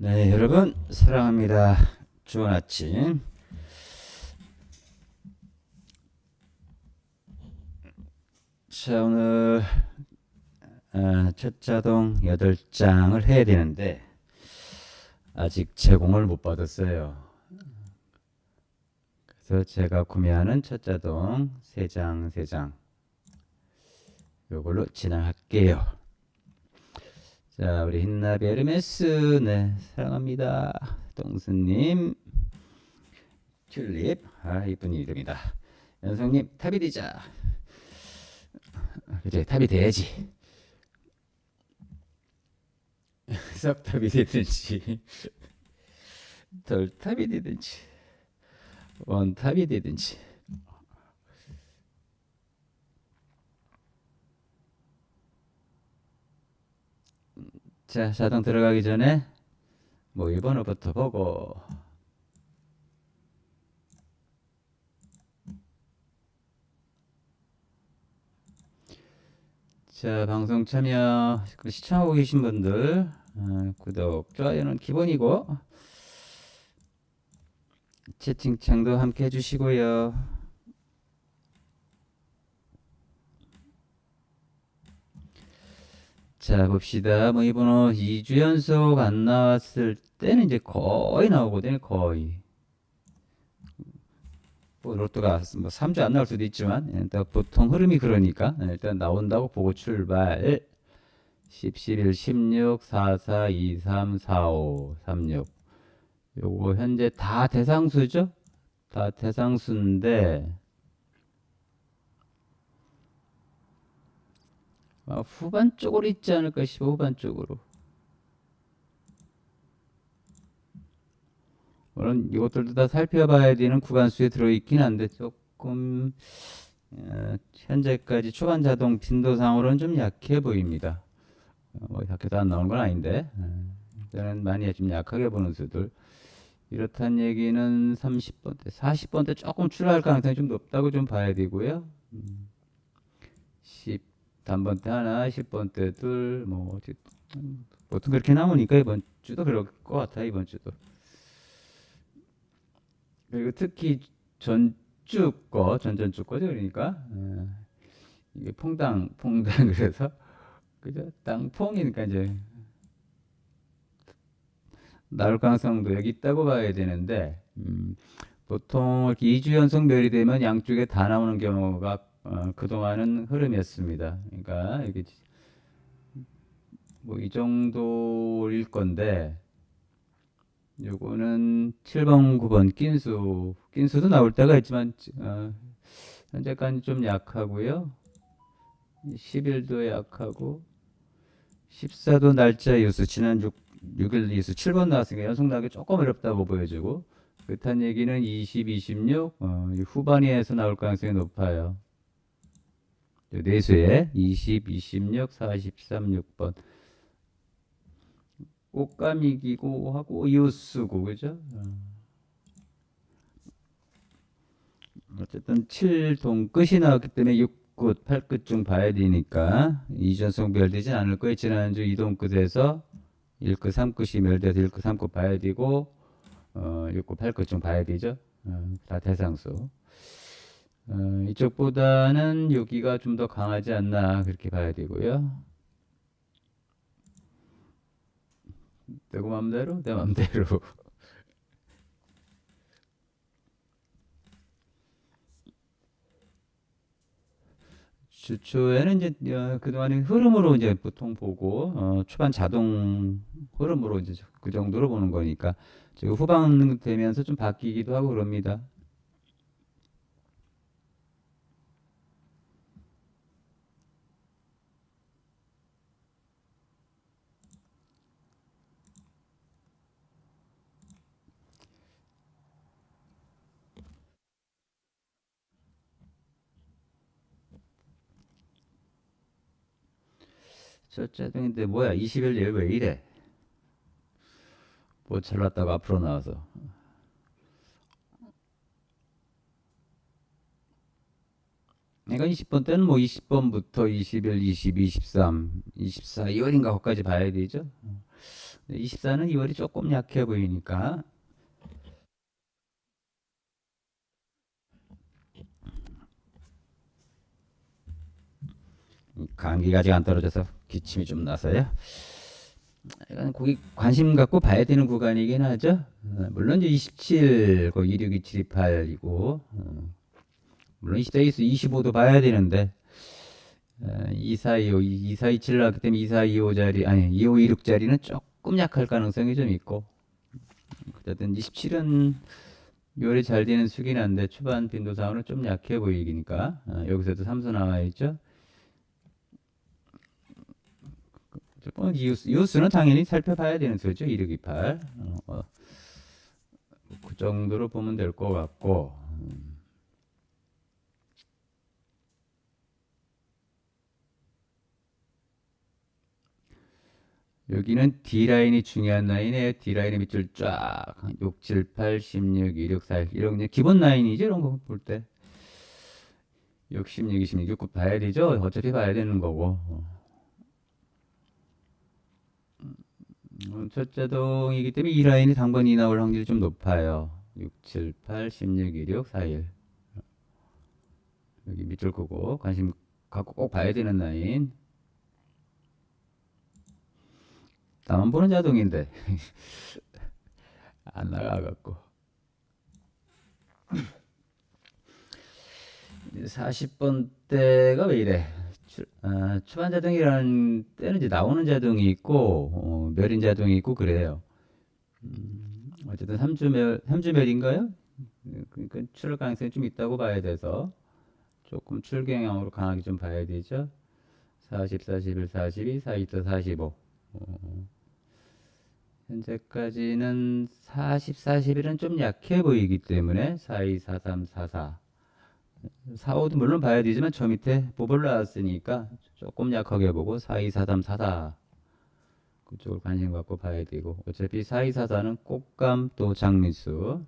네, 여러분 사랑합니다. 좋은 아침. 자, 오늘 아, 첫 자동 8장을 해야 되는데 아직 제공을 못 받았어요. 그래서 제가 구매하는 첫 자동 3장, 3장 요걸로 진행할게요. 자, 우리 흰나비 에르메스, 네, 사랑합니다. 동수님, 튤립, 아, 이쁜 이름이다. 연성님, 탑이 되자. 그래, 탑이 돼야지. 석탑이 되든지, 덜탑이 되든지, 원탑이 되든지. 자, 자동 들어가기 전에 뭐 일본어부터 보고 자, 방송 참여 그 시청하고 계신 분들 어, 구독, 좋아요는 기본이고 채팅창도 함께 해주시고요. 자, 봅시다. 뭐 이번호 2주 연속 안 나왔을 때는 이제 거의 나오거든요. 거의. 뭐 로또가 뭐 3주 안 나올 수도 있지만 일단 보통 흐름이 그러니까 일단 나온다고 보고 출발 10, 11, 16, 44, 23, 45, 36 요거 현재 다 대상수죠? 다 대상수인데 후반 쪽으로 있지 않을까 싶어 후반 쪽으로 물론 이것들도 다 살펴봐야 되는 구간수에 들어있긴 한데 조금 어, 현재까지 초반 자동 빈도상으로는 좀 약해 보입니다. 어, 뭐 약해도 안 나오는 건 아닌데 어, 저는 많이 좀 약하게 보는 수들 이렇단 얘기는 30번대, 40번대 조금 출하할 가능성이 좀 높다고 좀 봐야 되고요. 음, 10 단번대 하나, 10번대 둘, 뭐 보통 그렇게 나오니까 이번 주도 그럴 것 같아 이번 주도. 그리고 특히 전주 거, 전전주 거죠. 그러니까 어, 이게 퐁당, 퐁당 그래서 그죠? 땅퐁이니까 이제 나올 가능성도 여기 있다고 봐야 되는데 음, 보통 이렇게 2주 연속 멸이 되면 양쪽에 다 나오는 경우가 어, 그동안은 흐름이었습니다. 그러니까 이게 뭐 이 정도일 건데 요거는 7번, 9번 낀수, 낀수도 나올 때가 있지만 어, 현재까지 좀 약하고요. 10일도 약하고 14도 날짜 이수 지난 6, 6일 이수 7번 나왔으니까 연속 나기 조금 어렵다고 보여지고 그렇다는 얘기는 20, 26 어, 이 후반에서 나올 가능성이 높아요. 내수에 20, 26, 43, 6번 꽃가미기고 하고 이웃수고 그죠? 어. 어쨌든 7동 끝이 나왔기 때문에 6끝, 8끝 중 봐야 되니까 이전성 멸되진 않을 거예요. 지난주 2동 끝에서 1끝, 3끝이 멸돼서 1끝, 3끝 봐야 되고 어, 6끝, 8끝 중 봐야 되죠. 어, 다 대상수. 어, 이쪽보다는 여기가 좀 더 강하지 않나 그렇게 봐야 되고요. 내 맘대로 내 맘대로 주초에는 이제 어, 그동안의 흐름으로 이제 보통 보고 어, 초반 자동 흐름으로 이제 그 정도로 보는 거니까 지금 후반 되면서 좀 바뀌기도 하고 그럽니다. 첫째 등인데 뭐야 20일 얘왜 이래? 뭐 잘났다가 앞으로 나와서. 그러니까 20번 때는 뭐 20번부터 21, 22, 23, 24, 2월인가 거기까지 봐야 되죠. 24는 2월이 조금 약해 보이니까. 감기가 아직 안 떨어져서 기침이 좀 나서요. 이건 거기 관심 갖고 봐야 되는 구간이긴 하죠. 어, 물론 이제 27, 그 26, 27, 28이고, 어, 물론 24에서 25도 봐야 되는데, 어, 2425, 2427 나왔기 때문에 2425짜리, 아니, 2526짜리는 조금 약할 가능성이 좀 있고, 어쨌든 27은 요리 잘 되는 수긴 한데, 초반 빈도 상으로 좀 약해 보이니까, 어, 여기서도 삼수 나와 있죠. 뭐 이웃, 이웃수는 당연히 살펴봐야 되는 수죠. 1628. 어, 어, 그 정도로 보면 될 것 같고. 음. 여기는 D라인이 중요한 라인이에요. D라인의 밑줄 쫙 6, 7, 8, 16, 26, 41 이런 그냥 기본 라인이죠. 이런 거 볼 때. 6, 16, 26, 6 봐야 되죠. 어차피 봐야 되는 거고. 음, 첫째 동이기 때문에 이 라인이 당번이 나올 확률이 좀 높아요. 6, 7, 8, 16, 26, 41. 여기 밑줄 끄고 관심 갖고 꼭 봐야 되는 라인. 나만 보는 자동인데 안 나가갖고 40번 대가 왜 이래? 출- 아, 초반 자동이라는 때는 이제 나오는 자동이 있고 어, 멸인 자동이 있고 그래요. 음, 어쨌든 3주 멸 3주 멸인가요? 그러니까 출할 가능성이 좀 있다고 봐야 돼서 조금 출 경향으로 강하게 좀 봐야 되죠. 40, 41, 42, 42, 45. 어, 현재까지는 40, 41은 좀 약해 보이기 때문에 42, 43, 44. 4, 5도 물론 봐야 되지만 저 밑에 보벌 나왔으니까 조금 약하게 보고 4, 2, 4, 3, 4, 4 그쪽을 관심 갖고 봐야 되고. 어차피 4, 2, 4, 4는 꽃감 또 장미수.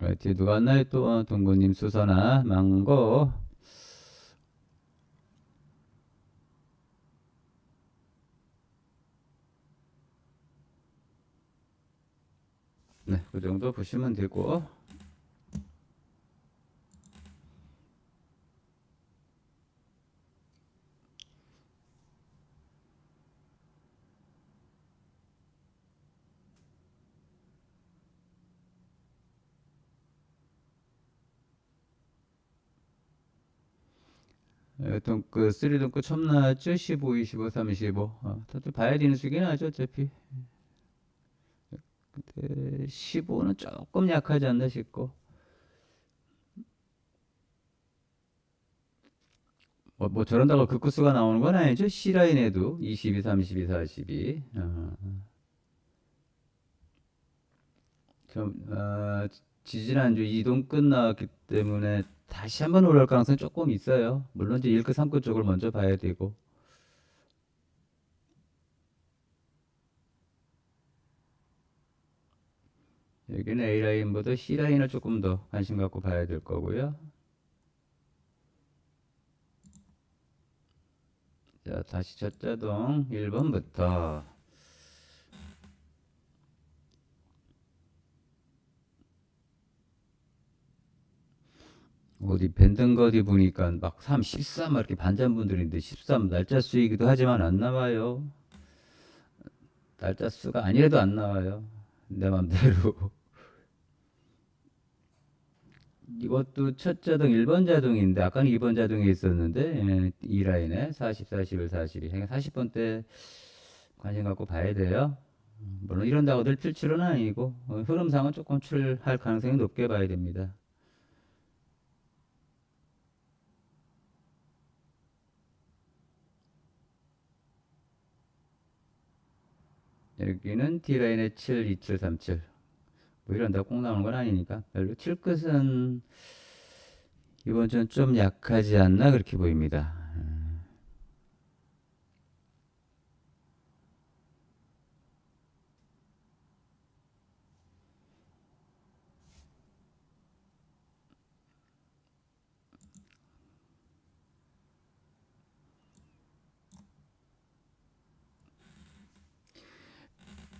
어, 뒤에 누가 왔나요? 또 어, 동구님 수선아 망고 네, 그 정도 보시면 되고 동그 3동그 처음 나왔죠? 15, 25, 35 어, 다들 봐야 되는 수긴 하죠 어차피 근데 15는 조금 약하지 않나 싶고. 뭐, 뭐 저런다고 극구수가 나오는 건 아니죠? C라인에도 22, 32, 42 어. 좀 어, 지지난주 이동 끝나왔기 때문에 다시 한번 올라올 가능성이 조금 있어요. 물론 이제 1급 3급 쪽을 먼저 봐야 되고 여기는 A라인보다 C라인을 조금 더 관심 갖고 봐야 될 거고요. 자, 다시 첫자동 1번부터 어디 밴든거 어디 보니까 막 3, 13 이렇게 반잔분들인데 13 날짜 수이기도 하지만 안 나와요. 날짜 수가 아니라도 안 나와요. 내 맘대로. 이것도 첫 자동 1번 자동인데 아까는 2번 자동에 있었는데 예, 이 라인에 40, 41, 42 40번 때 관심 갖고 봐야 돼요. 물론 이런다고 늘 필출은 아니고 어, 흐름상은 조금 출할 가능성이 높게 봐야 됩니다. 여기는 D라인에 7, 27, 37. 뭐 이런다고 꼭 나오는 건 아니니까 별로 7끝은 이번 주는 좀 약하지 않나 그렇게 보입니다.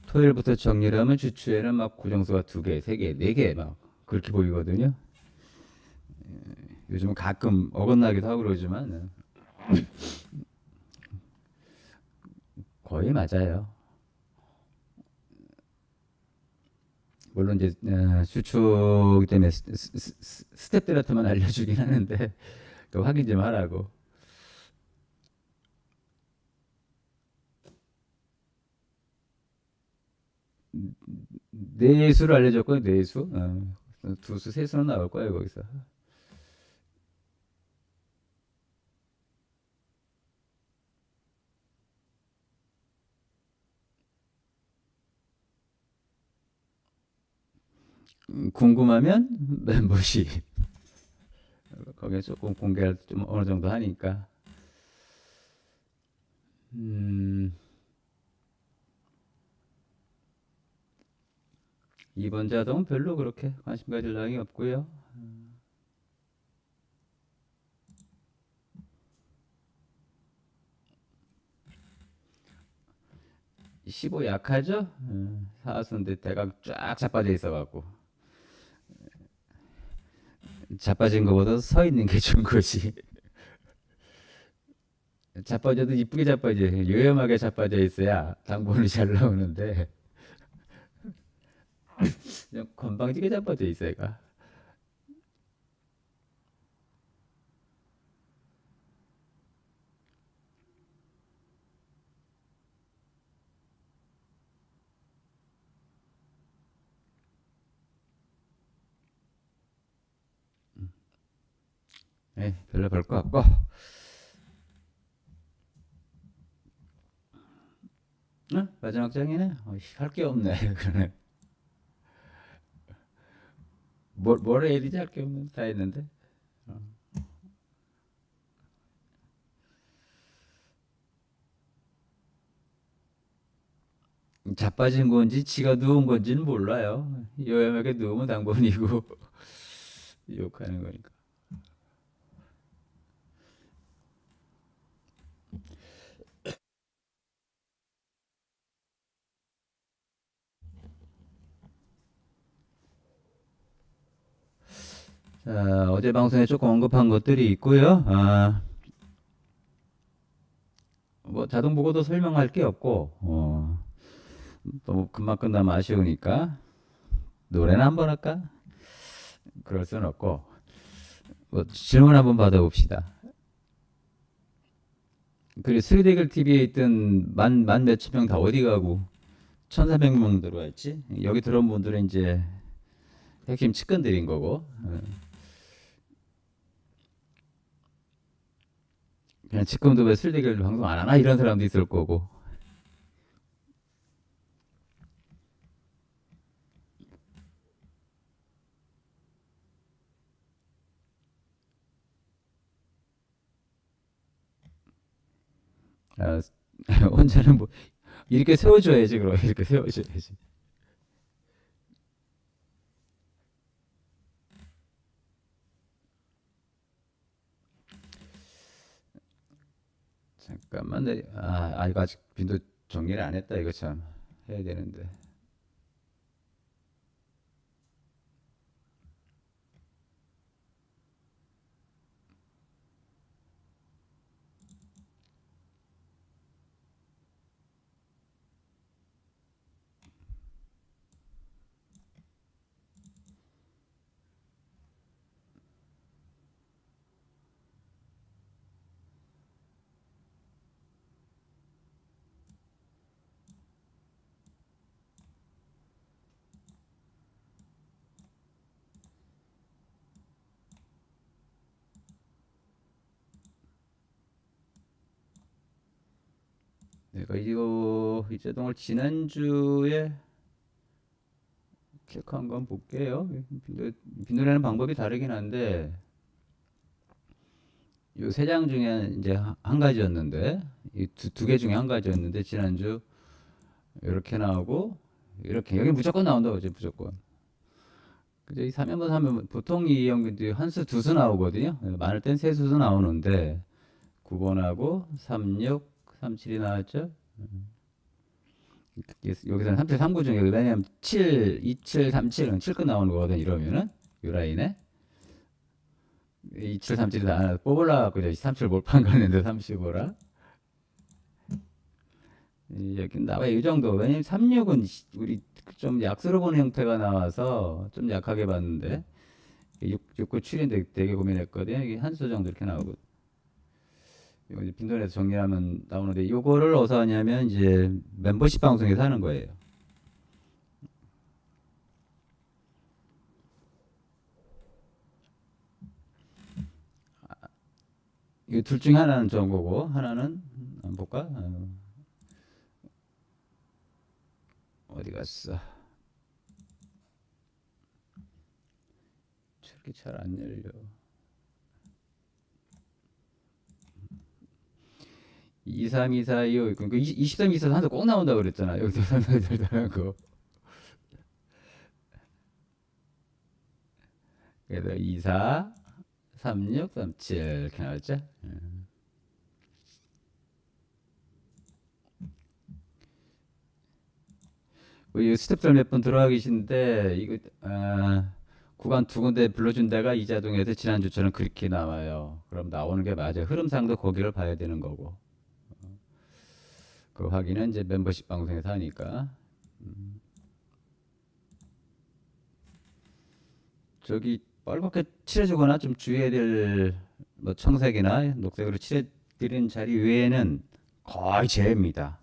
토요일부터 정리를 하면 주초에는 막 고정수가 두 개, 세 개, 네 개 막 그렇게 보이거든요. 예, 요즘은 가끔 어긋나기도 하고 그러지만 거의 맞아요. 물론 이제 어, 주초기 때문에 스- 스- 스- 스텝들한테만 알려주긴 하는데 그 확인 좀 하라고. 네수를 알려줬고요. 네수. 어, 두수, 세수는 나올 거예요 거기서. 음, 궁금하면 멤버십. 거기에 조금 공개를 좀 어느 정도 하니까. 음, 이번 자동은 별로 그렇게 관심 가질 내용이 없고요. 15 약하죠? 음, 사수인데 대각 쫙 자빠져 있어갖고 자빠진 것보다 서 있는 게 좋은 거지. 자빠져도 이쁘게 자빠져, 요염하게 자빠져 있어야 당본이 잘 나오는데 그냥 건방지게 자빠져 있어 얘가. 에 별로 볼 거 없고. 응? 마지막 장이네. 할게 없네. 그러네. 뭘, 뭘 해야 되지 할 게 없는 다 했는데. 자빠진 건지 지가 누운 건지는 몰라요. 요염하게 누우면 당번이고 욕하는 거니까. 자, 어제 방송에 조금 언급한 것들이 있고요. 아, 뭐 자동 보고도 설명할 게 없고, 어, 너무 금방 끝나면 아쉬우니까 노래나 한번 할까? 그럴 수는 없고, 뭐 질문 한번 받아봅시다. 그리고 스리데글 TV에 있던 만, 만 몇천 명 다 어디 가고 1,400명 들어와 있지? 여기 들어온 분들은 이제 핵심 측근들인 거고. 어. 그냥 지금도 왜 슬리글 방송 안 하나? 이런 사람도 있을 거고. 아, 혼자는 뭐 이렇게 세워줘야지 그럼. 이렇게 세워줘야지 잠깐만. 내, 아, 아 이거 아직 빈도 정리를 안 했다. 이거 참 해야 되는데 내가 이거 이 제동을 지난주에 체크한 건 볼게요. 빈도, 빈도라는 방법이 다르긴 한데 요 세 장 중에 이제 하- 한 가지였는데 이두개 중에 한 가지였는데 지난주 이렇게 나오고 이렇게 여기 무조건 나온다 그죠 무조건. 그죠 이 3연분 3연분 보통 이 연근들이 한 수 두 수 나오거든요. 많을 땐 세 수도 나오는데 9번하고 36, 37이 나왔죠. 여기서는 3칠 3구 중에 왜냐면 7, 27, 37은 7끝 나오는 거거든 이러면은. 요 라인에. 27, 37이 다 뽑으려고 이제 37 몰판 갔는데 35라. 여기 나와 이 정도. 왜냐면 36은 우리 좀 약수로 보는 형태가 나와서 좀 약하게 봤는데. 6, 6, 9, 7인데 되게 고민했거든요. 이게 한 수 정도 이렇게 나오고 빈돈에서 정리하면 나오는데 요거를 어디서 하냐면 이제 멤버십 방송에서 하는 거예요. 이둘 중에 하나는 좋은 거고 하나는 한번 볼까? 어, 어디 갔어? 저렇게 잘 안 열려. 23, 24, 25, 그러니까 23, 24, 한꼭 나온다 그랬잖아. 여기서 설명들다는 거. 그래서 24, 36, 37 이렇게 나왔죠. 예. 우리 스텝들 몇 분 들어와 계신데 이거 아, 구간 두 군데 불러준 데가 이자동에서 지난주처럼 그렇게 나와요. 그럼 나오는 게 맞아요. 흐름상도 거기를 봐야 되는 거고. 그 확인은 이제 멤버십 방송에서 하니까. 음. 저기 빨갛게 칠해주거나 좀 주의해야 될 뭐 청색이나 녹색으로 칠해드린 자리 외에는 거의 제외입니다.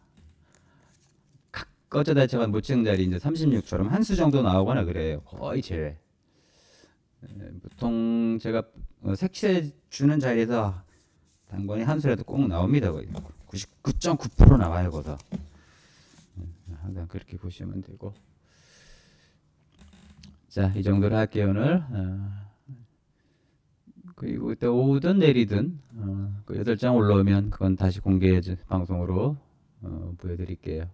각 꺼져다 제가 못 찍은 자리 이제 36처럼 한 수 정도 나오거나 그래요. 거의 제외. 예, 보통 제가 어, 색칠해 주는 자리에서 단번에 한 수라도 꼭 나옵니다. 거의 99.9% 나와요, 거다. 예, 항상 그렇게 보시면 되고. 자, 이 정도로 할게요, 오늘. 아, 그리고 또 오든 내리든 어, 그 여덟 장 올라오면 그건 다시 공개 방송으로 어, 보여드릴게요.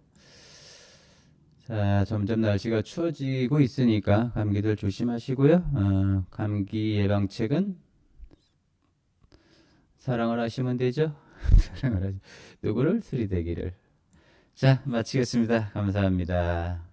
자, 점점 날씨가 추워지고 있으니까 감기들 조심하시고요. 어, 감기 예방책은 사랑을 하시면 되죠. 사랑을 하시. 누구를? 수리대기를. 자, 마치겠습니다. 감사합니다.